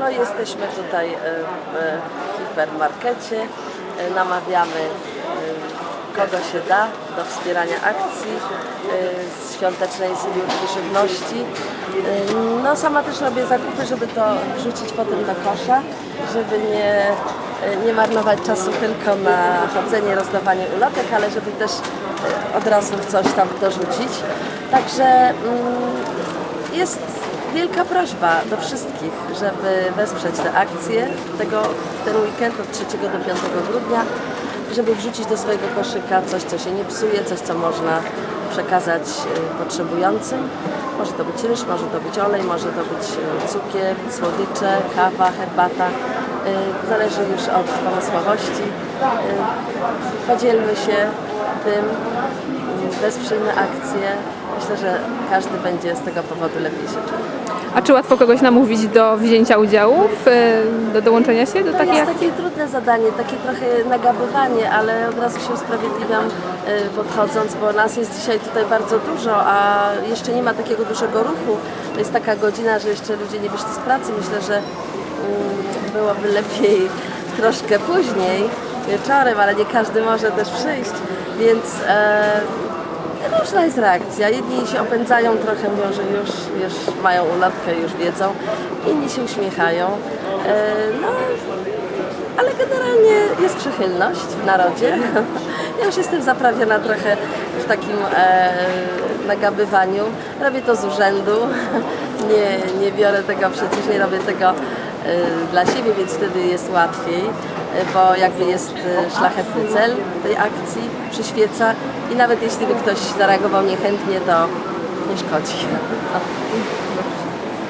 No jesteśmy tutaj e, w hipermarkecie, E, namawiamy e, kogo się da do wspierania akcji e, z świątecznej zbiórki żywności. E, No sama też robię zakupy, żeby to wrzucić potem do kosza, żeby nie, e, nie marnować czasu tylko na chodzenie, rozdawanie ulotek, ale żeby też e, od razu coś tam dorzucić. Także mm, jest wielka prośba do wszystkich, żeby wesprzeć te akcje tego, ten weekend od 3 do 5 grudnia, żeby wrzucić do swojego koszyka coś, co się nie psuje, coś, co można przekazać y, potrzebującym. Może to być ryż, może to być olej, może to być y, cukier, słodycze, kawa, herbata. Y, Zależy już od pomysłowości. Podzielmy się tym, wesprzyjmy akcję. Myślę, że każdy będzie z tego powodu lepiej się czuł. A czy łatwo kogoś namówić do wzięcia udziału, w, e, do dołączenia się do To takiej jest akcji? takie trudne zadanie, takie trochę nagabywanie, ale od razu się usprawiedliwiam y, podchodząc, bo nas jest dzisiaj tutaj bardzo dużo, a jeszcze nie ma takiego dużego ruchu. To jest taka godzina, że jeszcze ludzie nie wyszli z pracy. Myślę, że mm, byłoby lepiej troszkę później, wieczorem, ale nie każdy może też przyjść, więc e, Różna jest reakcja. Jedni się opędzają trochę, mówią, że już, już mają ulotkę, już wiedzą. Inni się uśmiechają. E, No, ale generalnie jest przychylność w narodzie. Ja już jestem zaprawiona trochę w takim e, nagabywaniu. Robię to z urzędu. Nie, nie biorę tego, przecież nie robię tego dla siebie, więc wtedy jest łatwiej, e, bo jakby jest e, szlachetny cel tej akcji, przyświeca i nawet jeśli by ktoś zareagował niechętnie, to nie szkodzi.